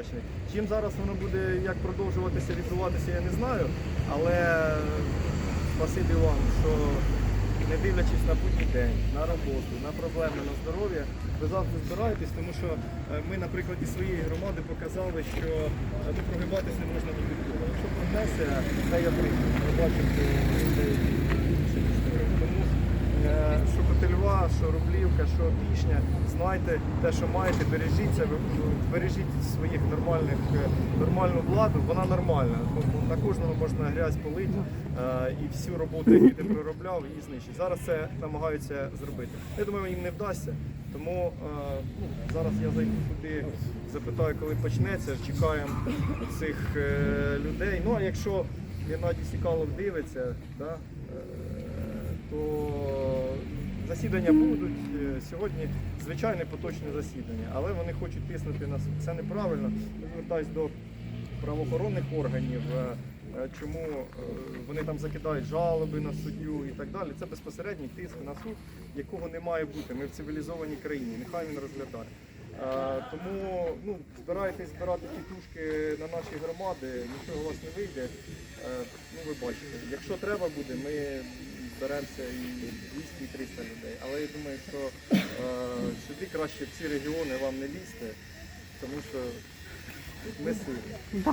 вдячний. Чим зараз воно буде як продовжуватися, відбуватися, я не знаю. Але спасибі вам, що не дивлячись на будній день, на роботу, на проблеми, на здоров'я, ви завжди збираєтесь, тому що е, ми на прикладі своєї громади показали, що е, ну, прогибатись не можна ні від кого. Якщо прогнеться, це я приклад. Ми бачимо, що люди інші історії. Тому е, що Котельва, що Рублівка, що Пішня, знайте те, що маєте, бережіться, бережіть своїх нормальних, е, нормальну владу, вона нормальна. На кожного можна грязь полити е, і всю роботу, яку ти проробляв, її знищить. Зараз це намагаються зробити. Я думаю, їм не вдасться. Тому е, ну, зараз я зайду туди, запитаю, коли почнеться. Чекаємо цих людей. Ну а якщо Геннадій Сікалов дивиться, да, засідання будуть. Е, Сьогодні звичайне поточне засідання, але вони хочуть тиснути на. Це неправильно. Я Звертаюсь до правоохоронних органів. е, е, Чому вони там закидають жалоби на суддю і так далі. Це безпосередній тиск на суд, якого не має бути. Ми в цивілізованій країні. Нехай він розглядає. Тому ну, збирайтесь збирати тітушки на наші громади, нічого у вас не вийде. Ну, ви бачите, якщо треба буде, ми зберемося і 200, і 300 людей. Але я думаю, що е, сюди краще в ці регіони вам не лізти, тому що ми сильні.